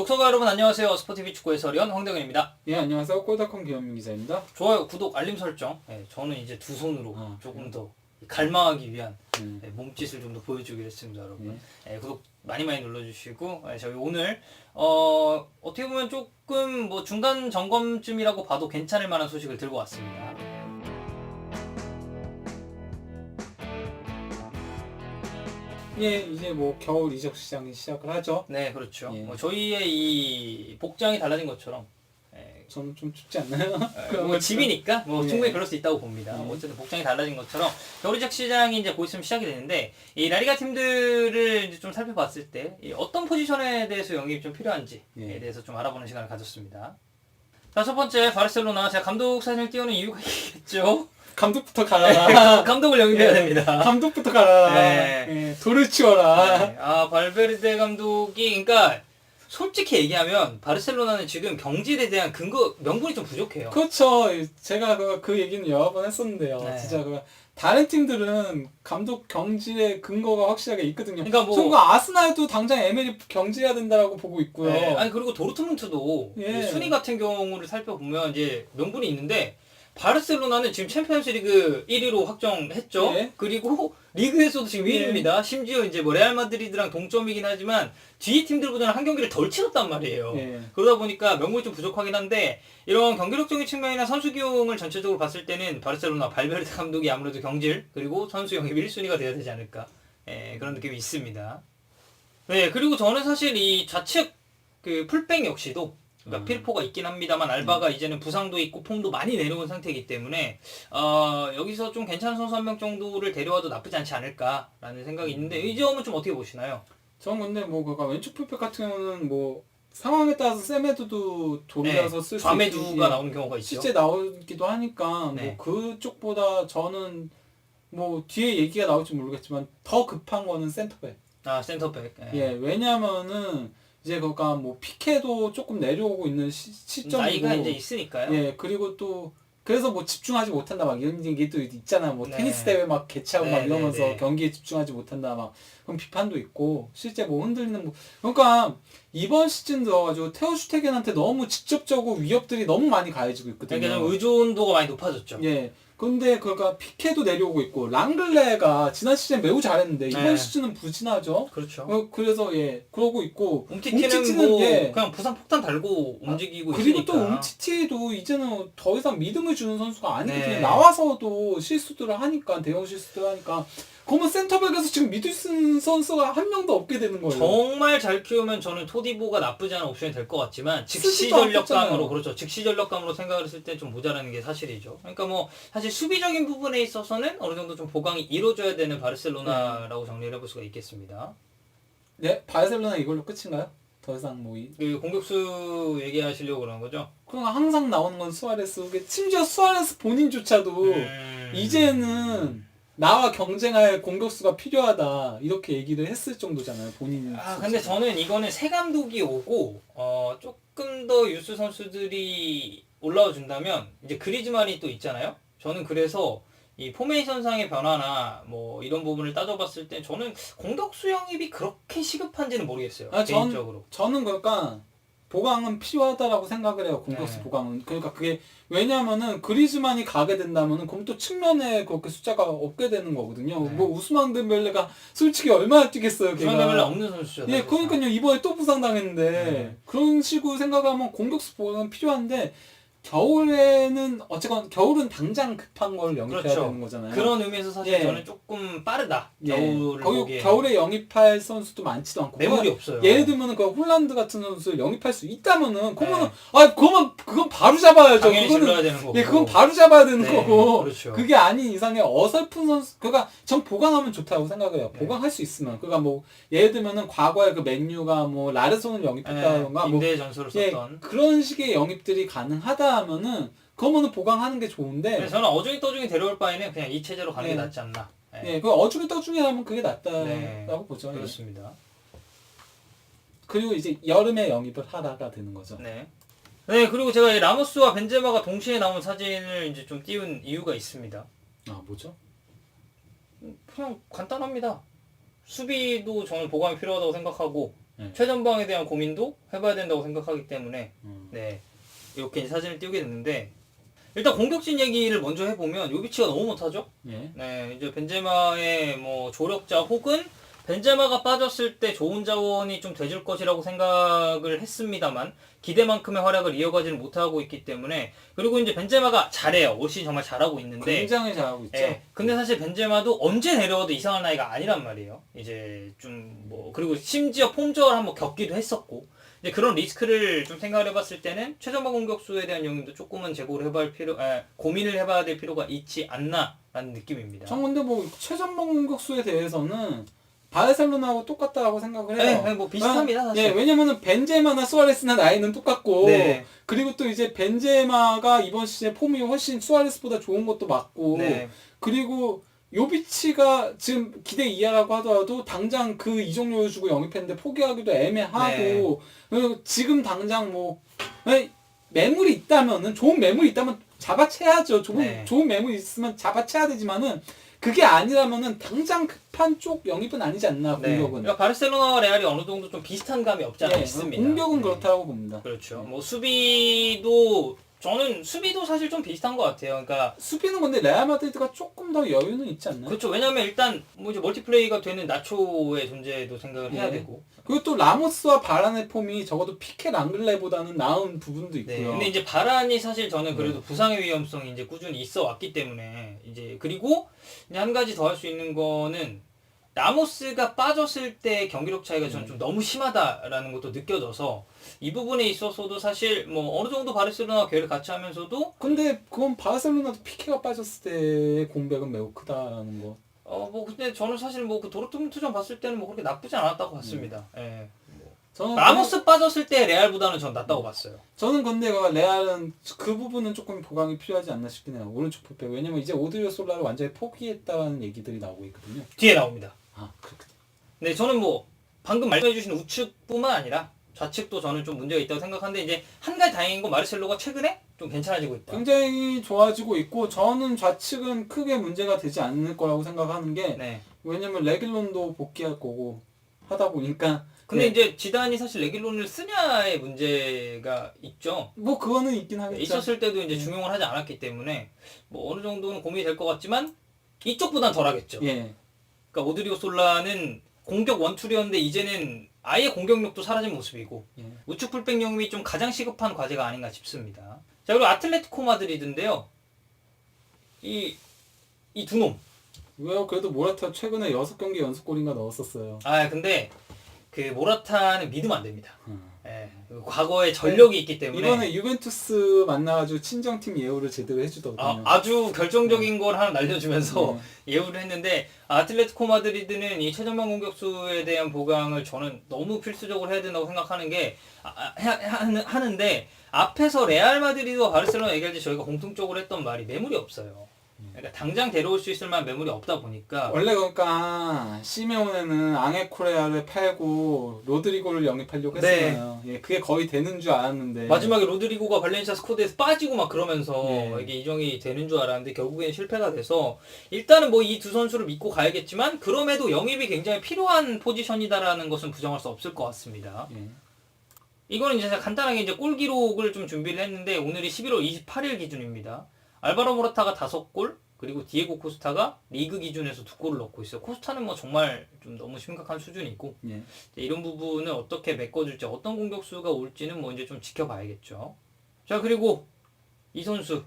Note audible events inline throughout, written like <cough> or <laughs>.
독서가 여러분 안녕하세요. 스포티비 축구 해설위원 황정현입니다. 예 안녕하세요 꼴닷컴 김현민 기자입니다. 좋아요, 구독, 알림 설정. 예, 저는 이제 두 손으로 아, 조금 더 갈망하기 위한 음. 예, 몸짓을 좀 더 보여주기로 했습니다, 여러분. 예. 예, 구독 많이 많이 눌러주시고 예, 저희 오늘 어, 어떻게 보면 조금 뭐 중간 점검쯤이라고 봐도 괜찮을 만한 소식을 들고 왔습니다. 예 이제 뭐 겨울 이적 시장이 시작을 하죠. 네, 그렇죠. 예. 뭐 저희의 이 복장이 달라진 것처럼 예, 저는 좀 춥지 않나요? <laughs> 뭐 그렇죠. 집이니까 뭐 예. 충분히 그럴 수 있다고 봅니다. 예. 어쨌든 복장이 달라진 것처럼 겨울 이적 시장이 이제 곧 있으면 시작이 되는데 이 라리가 팀들을 이제 좀 살펴봤을 때이 어떤 포지션에 대해서 영입이 좀 필요한지에 예. 대해서 좀 알아보는 시간을 가졌습니다. 자, 첫 번째 바르셀로나 제가 감독 사진을 띄우는 이유가 <laughs> 있겠죠. 감독부터 가라. 감독을 영입해야 예. 됩니다. 감독부터 가라. 네. 예, 돌을 치워라. 네. 아 발베르데 감독이 그러니까 솔직히 얘기하면 바르셀로나는 지금 경질에 대한 근거 명분이 좀 부족해요. 그렇죠. 제가 그, 그 얘기는 여러 번 했었는데요. 네. 진짜 그 다른 팀들은 감독 경질의 근거가 확실하게 있거든요. 그러니까 뭐- son가 아스날도 당장 에메리 경질해야 된다라고 보고 있고요. 네, 아니 그리고 도르트문트도 예. 이 순위 같은 경우를 살펴보면 이제 명분이 있는데 바르셀로나는 지금 챔피언스 리그 1위로 확정했죠. 예. 그리고 리그에서도 지금 예. 1위입니다. 심지어 이제 뭐 레알 마드리드랑 동점이긴 하지만 뒤 팀들보다는 한 경기를 덜 치렀단 말이에요. 예. 그러다 보니까 명분이 좀 부족하긴 한데 이런 경기력적인 측면이나 선수 기용을 전체적으로 봤을 때는 바르셀로나 발베르데 감독이 아무래도 경질 그리고 선수 영입 1순위가 돼야 되지 않을까 예, 그런 느낌이 있습니다. 네 그리고 저는 사실 이 좌측 그 풀백 역시도 그러니까 음. 필포가 있긴 합니다만 알바가 이제는 부상도 있고 폼도 많이 내려온 상태이기 때문에 어, 여기서 좀 괜찮은 선수 한 명 정도를 데려와도 나쁘지 않지 않을까라는 생각이 있는데 이 점은 좀 어떻게 보시나요? 전 근데 뭐 그가 왼쪽 풀백 같은 경우는 뭐 상황에 따라서 세메드도 돌려서 쓸수 네, 좌매두가 예. 나오는 경우가 있죠. 실제 나오기도 하니까 네. 뭐 그쪽보다 저는 뭐 뒤에 얘기가 나올지 모르겠지만 더 급한 거는 센터백. 아 센터백. 예. 예, 왜냐면은 이제 그가 뭐 피케도 조금 내려오고 있는 시, 시점이고 나이가 이제 있으니까요. 예, 그리고 또 그래서 뭐 집중하지 못한다 막 이런 게 또 있잖아요. 뭐 네. 테니스 대회 막 개최하고 네, 막 네, 이러면서 네. 경기에 집중하지 못한다 막 그런 비판도 있고 실제 뭐 흔들리는 뭐 그러니까 이번 시즌 들어가지고 테오 슈테겐한테 너무 직접적으로 위협들이 너무 많이 가해지고 있거든요. 그러니까 좀 의존도가 많이 높아졌죠. 예. 근데 그러니까 피케도 내려오고 있고 랑글레가 지난 시즌 매우 잘했는데 이번 네. 시즌은 부진하죠. 그렇죠. 어, 그래서 예 그러고 있고 움티티는 뭐 예. 그냥 부상 폭탄 달고 움직이고 그리고 있으니까. 또 움티티도 이제는 더 이상 믿음을 주는 선수가 아니고 네. 그냥 나와서도 실수들을 하니까 대형 실수들 을 하니까 그러면 센터백에서 지금 있는 선수가 한 명도 없게 되는 거예요. 정말 잘 키우면 저는 토디보가 나쁘지 않은 옵션이 될 것 같지만 즉시 전력감으로. 그렇죠. 즉시 전력감으로 생각을 했을 때 좀 모자라는 게 사실이죠. 그러니까 뭐 사실 수비적인 부분에 있어서는 어느 정도 좀 보강이 이루어져야 되는 바르셀로나라고 정리를 해볼 수가 있겠습니다. 네, 바르셀로나 이걸로 끝인가요? 더 이상 뭐 이, 그 공격수 얘기하시려고 그러는 거죠? 그럼 항상 나오는 건 수아레스. 심지어 수아레스 본인조차도 음. 이제는 나와 경쟁할 공격수가 필요하다 이렇게 얘기를 했을 정도잖아요 본인이. 아 근데 저는 이거는 새 감독이 오고 어 조금 더 유스 선수들이 올라와 준다면 이제 그리즈만이 또 있잖아요. 저는 그래서 이 포메이션상의 변화나 뭐 이런 부분을 따져봤을 때 저는 공격수 영입이 그렇게 시급한지는 모르겠어요. 아, 전- 개인적으로. 저는 그러니까 보강은 필요하다라고 생각을 해요 공격수 네. 보강은. 그러니까 그게 왜냐면은 그리즈만이 가게 된다면은 그럼 또 측면에 그렇게 숫자가 없게 되는 거거든요. 네. 뭐 우스만 덴벨레가 솔직히 얼마나 뛰겠어요 걔가. 그런 없는 선수죠. 예, 그러니까요 이번에 또 부상당했는데 네. 그런 식으로 생각하면 공격수 보강은 필요한데 겨울에는 어쨌건 겨울은 당장 급한 걸 영입해야 그렇죠. 되는 거잖아요. 그런 의미에서 사실 예. 저는 조금 빠르다. 예. 겨울을 거기 보기에 겨울에 영입할 선수도 많지도 않고 매물이 없어요. 예를 들면은 그 홀란드 같은 선수를 영입할 수 있다면은 그러면은 아 그거만 그건 바로 잡아야죠. 네. 당연히 그거는 질러야 되는 거고. 예 그건 바로 잡아야 되는 네, 거고 그렇죠. 그게 아닌 이상의 어설픈 선수 그러니까 전 보강하면 좋다고 생각해요. 네. 보강할 수 있으면 그러니까 뭐 예를 들면은 과거에 그 맨유가 뭐 라르손을 영입했다던가 뭐 임대 전술을 예, 썼던. 그런 식의 영입들이 가능하다 하면은 그러면은 보강하는 게 좋은데 저는 어중이 떠중이 데려올 바에는 그냥 이 체제로 가는 게 네. 낫지 않나. 예. 예, 그 어중이 떠중이 하면 그게 낫다라고 네. 보죠. 예. 그렇습니다. 그리고 이제 여름에 영입을 하다가 되는 거죠. 네. 네, 그리고 제가 이 라모스와 벤제마가 동시에 나온 사진을 이제 좀 띄운 이유가 있습니다. 아 뭐죠? 그냥 간단합니다. 수비도 저는 보강이 필요하다고 생각하고 네. 최전방에 대한 고민도 해봐야 된다고 생각하기 때문에 음. 네 이렇게 사진을 띄우게 됐는데 일단 공격진 얘기를 먼저 해보면 요비치가 너무 못하죠. 예. 네 이제 벤제마의 뭐 조력자 혹은 벤제마가 빠졌을 때 좋은 자원이 좀 돼줄 것이라고 생각을 했습니다만 기대만큼의 활약을 이어가지는 못하고 있기 때문에 그리고 이제 벤제마가 잘해요 올 시즌 정말 잘하고 있는데 굉장히 잘하고 있죠. 예. 근데 사실 벤제마도 언제 내려와도 이상한 나이가 아니란 말이에요. 이제 좀 뭐 그리고 심지어 폼저를 한번 겪기도 했었고 이제 그런 리스크를 좀 생각을 해봤을 때는 최전방 공격수에 대한 영입도 조금은 제고를 해봐야 필요, 에, 고민을 해봐야 될 필요가 있지 않나라는 느낌입니다. 전 근데 뭐 최전방 공격수에 대해서는 바르셀로나하고 똑같다고 생각을 해요. 네, 네, 뭐 비슷합니다, 사실. 예, 왜냐면은 벤제마나 수아레스나 나이는 똑같고 네. 그리고 또 이제 벤제마가 이번 시즌 폼이 훨씬 수아레스보다 좋은 것도 맞고 네. 그리고 요비치가 지금 기대 이하라고 하더라도 당장 그 이적료를 주고 영입했는데 포기하기도 애매하고 그리고 지금 당장 뭐 에, 매물이 있다면은 좋은 매물이 있다면 잡아채야죠. 좋은 네. 좋은 매물이 있으면 잡아채야 되지만은 그게 아니라면은 당장 급한 쪽 영입은 아니지 않나 네. 공격은. 그러니까 바르셀로나와 레알이 어느 정도 좀 비슷한 감이 없지 않아 예, 있습니다. 공격은 네. 그렇다고 봅니다. 그렇죠. 뭐 수비도 저는 수비도 사실 좀 비슷한 것 같아요. 그러니까 수비는 근데 레알 마드리드가 조금 더 여유는 있지 않나요? 그렇죠. 왜냐면 일단 뭐 이제 멀티플레이가 되는 나초의 존재도 생각을 해야 네. 되고. 그리고 또 라모스와 바란의 폼이 적어도 피케 랑글레보다는 나은 부분도 네. 있고요. 근데 이제 바란이 사실 저는 그래도 부상의 위험성이 이제 꾸준히 있어 왔기 때문에 이제 그리고 이제 한 가지 더 할 수 있는 거는 라모스가 빠졌을 때 경기력 차이가 저는 좀 너무 심하다라는 것도 느껴져서 이 부분에 있어서도 사실 뭐 어느 정도 바르셀로나 계획을 같이 하면서도 근데 그건 바르셀로나도 피케가 빠졌을 때의 공백은 매우 크다는 거. 어 뭐 근데 저는 사실 뭐 그 도르트문트전 봤을 때는 뭐 그렇게 나쁘지 않았다고 봤습니다. 예. 저는 라모스 빠졌을 때 레알보다는 전 낫다고 봤어요. 저는 근데 그 레알은 그 부분은 조금 보강이 필요하지 않나 싶긴 해요. 오른쪽 풀백. 왜냐면 이제 오드리오 솔라를 완전히 포기했다는 얘기들이 나오고 있거든요. 뒤에 나옵니다. 아, 그렇군. 네, 저는 뭐 방금 말씀해주신 우측뿐만 아니라 좌측도 저는 좀 문제가 있다고 생각하는데 이제 한 가지 다행인 건 마르셀로가 최근에 좀 괜찮아지고 있다. 굉장히 좋아지고 있고 저는 좌측은 크게 문제가 되지 않을 거라고 생각하는 게 네. 왜냐면 레길론도 복귀할 거고 하다 보니까 근데 네. 이제 지단이 사실 레길론을 쓰냐의 문제가 있죠. 뭐 그거는 있긴 하겠죠. 있었을 때도 이제 네. 중용을 하지 않았기 때문에 뭐 어느 정도는 고민이 될 것 같지만 이쪽보단 덜하겠죠. 예. 그러니까 오드리오 솔라는 공격 원툴이었는데 이제는 아예 공격력도 사라진 모습이고 예. 우측 풀백 영입이 좀 가장 시급한 과제가 아닌가 싶습니다. 자 그리고 아틀레티코 마드리드인데요. 이 이 두 놈. 왜요? 그래도 모라타 최근에 6경기 연속골인가 넣었었어요. 아 근데 그 모라타는 믿으면 안 됩니다. 음. 예, 그 과거에 전력이 있기 때문에 이번에 유벤투스 만나가지고 친정팀 예우를 제대로 해주더군요. 아, 주 결정적인 걸 하나 날려주면서 네. <laughs> 예우를 했는데 아틀레티코 마드리드는 이 최전방 공격수에 대한 보강을 저는 너무 필수적으로 해야 된다고 생각하는 게 아, 아, 하, 하는, 하는데 앞에서 레알 마드리드와 바르셀로나 얘기할 때 저희가 공통적으로 했던 말이 매물이 없어요. 그러니까 당장 데려올 수 있을 만한 매물이 없다 보니까 원래 그러니까 시메온에는 앙헤코레아를 팔고 로드리고를 영입하려고 네. 했어요. 예, 그게 거의 되는 줄 알았는데 마지막에 로드리고가 발렌시아 스쿼드에서 빠지고 막 그러면서 예. 이게 이정이 되는 줄 알았는데 결국엔 실패가 돼서 일단은 뭐 이 두 선수를 믿고 가야겠지만 그럼에도 영입이 굉장히 필요한 포지션이다라는 것은 부정할 수 없을 것 같습니다. 예. 이거는 이제 간단하게 이제 골 기록을 좀 준비를 했는데 오늘이 11월 28일 기준입니다. 알바로 모라타가 5골 그리고 디에고 코스타가 리그 기준에서 두 골을 넣고 있어요. 코스타는 뭐 정말 좀 너무 심각한 수준이고 예. 이런 부분을 어떻게 메꿔줄지 어떤 공격수가 올지는 뭐 이제 좀 지켜봐야겠죠. 자 그리고 이 선수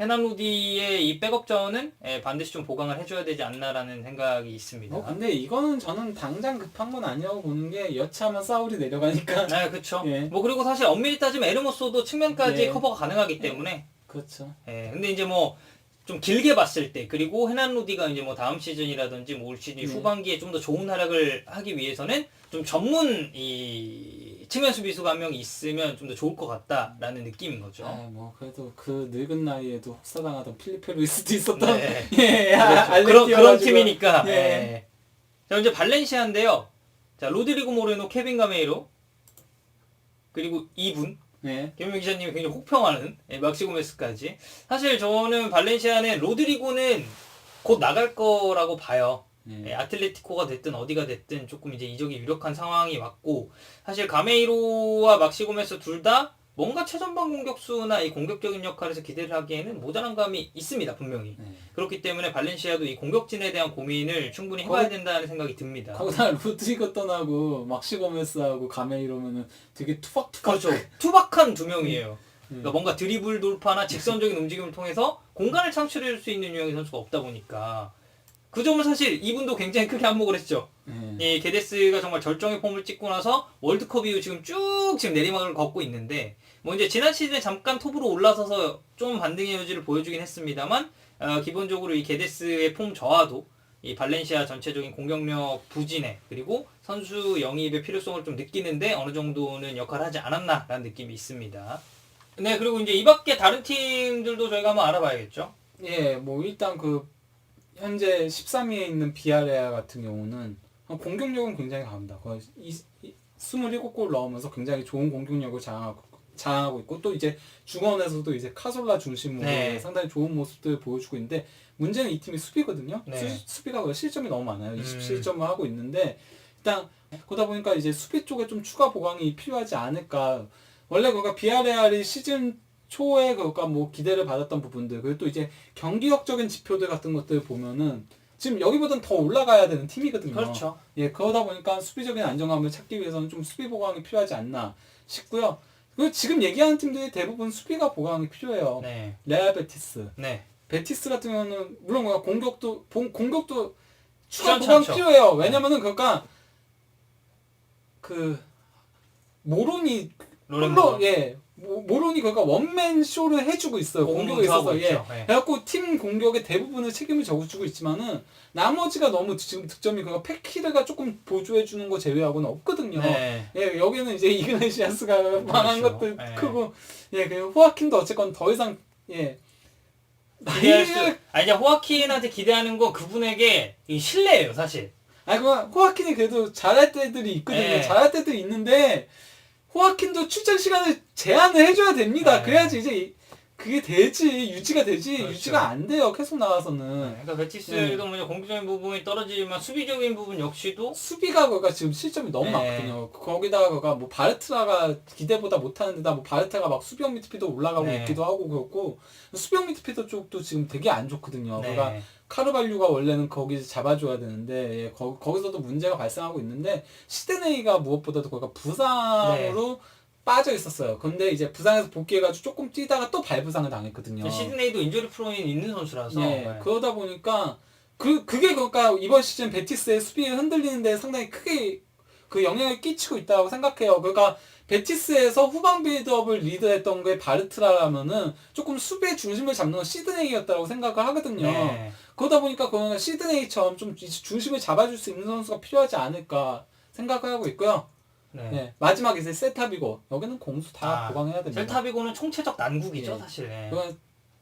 헤나루디의 이 백업 자원은 예, 반드시 좀 보강을 해줘야 되지 않나라는 생각이 있습니다. 어, 근데 이거는 저는 당장 급한 건 아니라고 보는 게 여차하면 사울이 내려가니까 네, 그렇죠. <laughs> 예. 뭐 그리고 사실 엄밀히 따지면 에르모소도 측면까지 예. 커버가 가능하기 때문에 그렇죠. 예, 근데 이제 뭐 좀 길게 봤을 때 그리고 헤난 루디가 이제 뭐 다음 시즌이라든지 뭐 올 시즌 네. 후반기에 좀 더 좋은 활약을 하기 위해서는 좀 전문 이 측면 수비수가 한 명 있으면 좀 더 좋을 것 같다라는 느낌인 거죠. 아, 뭐 그래도 그 늙은 나이에도 혹사당하던 필리페 루이스도 있었던 네. <laughs> 예, 그렇죠. 알렉 그런 그런 뛰어가지고. 팀이니까. 예. 예. 자 이제 발렌시아인데요. 자 로드리고 모레노, 케빈 가메이로 그리고 이분 예. 김민 기자님이 굉장히 혹평하는 예, 막시 고메스까지. 사실 저는 발렌시아는 로드리고는 곧 나갈 거라고 봐요. 네. 예, 아틀레티코가 됐든 어디가 됐든 조금 이제 이적이 유력한 상황이 왔고 사실 가메이로와 막시 고메스 둘 다 뭔가 최전방 공격수나 이 공격적인 역할에서 기대를 하기에는 모자란 감이 있습니다 분명히 네. 그렇기 때문에 발렌시아도 이 공격진에 대한 고민을 충분히 해봐야 된다는 생각이 듭니다. 거기다 <laughs> 루드리거 떠나고 막시 고메스하고 가메이로면은 되게 투박투박. 그렇죠. <laughs> 투박한 두 명이에요. 음. 그러니까 뭔가 드리블 돌파나 직선적인 움직임을 통해서 공간을 창출해줄 수 있는 유형의 선수가 없다 보니까 그 점은 사실 이분도 굉장히 크게 한몫을 했죠. 네. 이 게데스가 정말 절정의 폼을 찍고 나서 월드컵 이후 지금 쭉 지금 내리막을 걷고 있는데 뭐 이제 지난 시즌에 잠깐 톱으로 올라서서 좀 반등의 여지를 보여주긴 했습니다만 어, 기본적으로 이 게데스의 폼 저하도 이 발렌시아 전체적인 공격력 부진에 그리고 선수 영입의 필요성을 좀 느끼는데 어느 정도는 역할을 하지 않았나라는 느낌이 있습니다. 네 그리고 이제 이 밖에 다른 팀들도 저희가 한번 알아봐야겠죠. 예, 뭐 일단 그 현재 13위에 있는 비아레아 같은 경우는 공격력은 굉장히 강합니다. 거의 이, 이, 27골 넣으면서 굉장히 좋은 공격력을 자랑하고, 자랑하고 있고 또 이제 중원에서도 이제 카솔라 중심으로 네. 상당히 좋은 모습들을 보여주고 있는데 문제는 이 팀이 수비거든요. 네. 수, 비가 실점이 너무 많아요. 음. 27점을 하고 있는데 일단 그러다 보니까 이제 수비 쪽에 좀 추가 보강이 필요하지 않을까. 원래 그러니까 비아레알이 시즌 초에 그러니까 뭐 기대를 받았던 부분들 그리고 또 이제 경기력적인 지표들 같은 것들 보면은 지금 여기보다는 더 올라가야 되는 팀이거든요. 그렇죠. 예, 그러다 보니까 수비적인 안정감을 찾기 위해서는 좀 수비 보강이 필요하지 않나 싶고요. 그리고 지금 얘기하는 팀들이 대부분 수비가 보강이 필요해요. 네, 레알 베티스, 네. 베티스 같은 경우는 물론 그냥 공격도 본- 공격도 추가. 보강 필요해요. 왜냐면은 그러니까 그 모론이 로렌 홀로. 예 모- 모론이 그러니까 원맨 쇼를 해주고 있어요. 공격에 공격하고 있어서 예. 있죠. 네. 그래갖고 팀 공격의 대부분의 책임을 져주고 있지만은 나머지가 너무 지금 득점이 그러니까 패키드가 조금 보조해 주는 거 제외하고는 없거든요. 네. 예 여기는 이제 <laughs> 이그레시아스가 망한 그렇죠. 것도 네. 크고 예 그리고 호아킨도 어쨌건 더 이상 예 기대할 수, 아니 이제 호아킨한테 기대하는 건 그분에게 이 신뢰예요 사실. 아니 그 호아킨이 그래도 잘할 때들이 있거든요. 네. 잘할 때들이 있는데 호아킨도 출전 시간을 제한을 해줘야 됩니다. 네. 그래야지 이제 이- 그게 되지 유지가 되지 그렇죠. 유지가 안 돼요. 계속 나와서는 그러니까 베티스도 먼저 공격적인 부분이 떨어지지만 수비적인 부분 역시도 수비가 그가 지금 실점이 너무 네. 많거든요. 거기다가 그가 뭐 바르트라가 기대보다 못하는 데다 뭐 바르트가 막 수비형 미드필더 올라가고 네. 있기도 하고 그렇고 수비형 미드필더 쪽도 지금 되게 안 좋거든요. 그러니까 네. 카르발류가 원래는 거기 잡아줘야 되는데 예, 거, 거기서도 문제가 발생하고 있는데 시드네이가 무엇보다도 거기가 부상으로 빠져 있었어요. 근데 이제 부상에서 복귀해가지고 조금 뛰다가 또 발부상을 당했거든요. 시드네이도 인조리 프로인 있는 선수라서 예, 네. 그러다 보니까 그 그게 그러니까 이번 시즌 베티스의 수비에 흔들리는데 상당히 크게 그 영향을 끼치고 있다고 생각해요. 그러니까 베티스에서 후방 빌드업을 리드했던 게 바르트라라면은 조금 수비의 중심을 잡는 건 시드네이였다고 생각을 하거든요. 네. 그러다 보니까 그런 시드네이처럼 좀 이- 중심을 잡아줄 수 있는 선수가 필요하지 않을까 생각을 하고 있고요. 네. 네. 마지막에 이제 세탑이고 여기는 공수 다 아, 보강해야 됩니다. 셀타비고는 총체적 난국이죠 예. 사실. 네.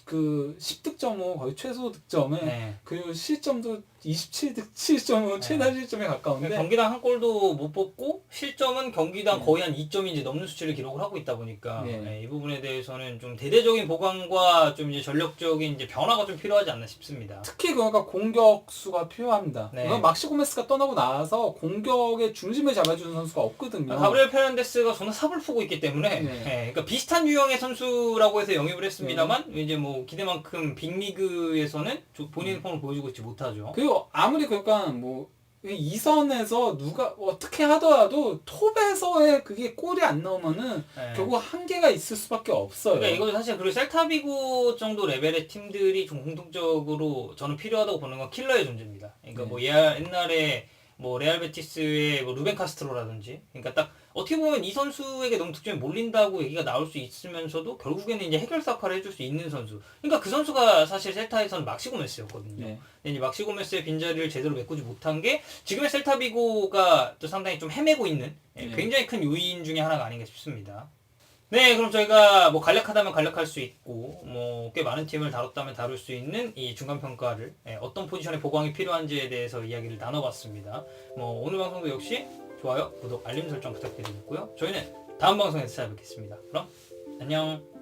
그 10득점 후 거의 최소 득점에 네. 그리고 실점도 27득 7점으로 네. 최다 실점에 가까운데 경기당 한 골도 못 뽑고 실점은 경기당 네. 거의 한 2점이 이제 넘는 수치를 기록을 하고 있다 보니까 네. 네, 이 부분에 대해서는 좀 대대적인 보강과 좀 이제 전력적인 이제 변화가 좀 필요하지 않나 싶습니다. 특히 그러니까 공격수가 필요합니다. 네. 그러니까 막시 고메스가 떠나고 나서 공격의 중심을 잡아주는 선수가 없거든요. 가브리엘 페란데스가 존나 삽을 푸고 있기 때문에 네. 예, 그러니까 비슷한 유형의 선수라고 해서 영입을 했습니다만 이제 뭐 기대만큼 빅리그에서는 조- 본인의 폼을 보여주고 있지 못하죠. 그리고 아무리 그러니까 뭐 이선에서 누가 어떻게 하더라도 톱에서의 그게 골이 안 나오면은 예. 결국 한계가 있을 수밖에 없어요. 그러니까 이거 사실 그리고 셀타비고 정도 레벨의 팀들이 좀 공통적으로 저는 필요하다고 보는 건 킬러의 존재입니다. 그러니까 네. 뭐 예- 옛날에 뭐 레알 베티스의 뭐 루벤 카스트로라든지 그러니까 딱 어떻게 보면 이 선수에게 너무 득점이 몰린다고 얘기가 나올 수 있으면서도 결국에는 이제 해결사 역할을 해줄 수 있는 선수. 그러니까 그 선수가 사실 셀타에서는 막시고메스였거든요. 네. 근데 이제 막시고메스의 빈자리를 제대로 메꾸지 못한 게 지금의 셀타비고가 또 상당히 좀 헤매고 있는 예, 네. 굉장히 큰 요인 중에 하나가 아닌가 싶습니다. 네, 그럼 저희가 뭐 간략하다면 간략할 수 있고 뭐 꽤 많은 팀을 다뤘다면 다룰 수 있는 이 중간 평가를 예, 어떤 포지션에 보강이 필요한지에 대해서 이야기를 나눠봤습니다. 뭐 오늘 방송도 역시 좋아요, 구독, 알림 설정 부탁드리겠고요. 저희는 다음 방송에서 찾아뵙겠습니다. 그럼 안녕.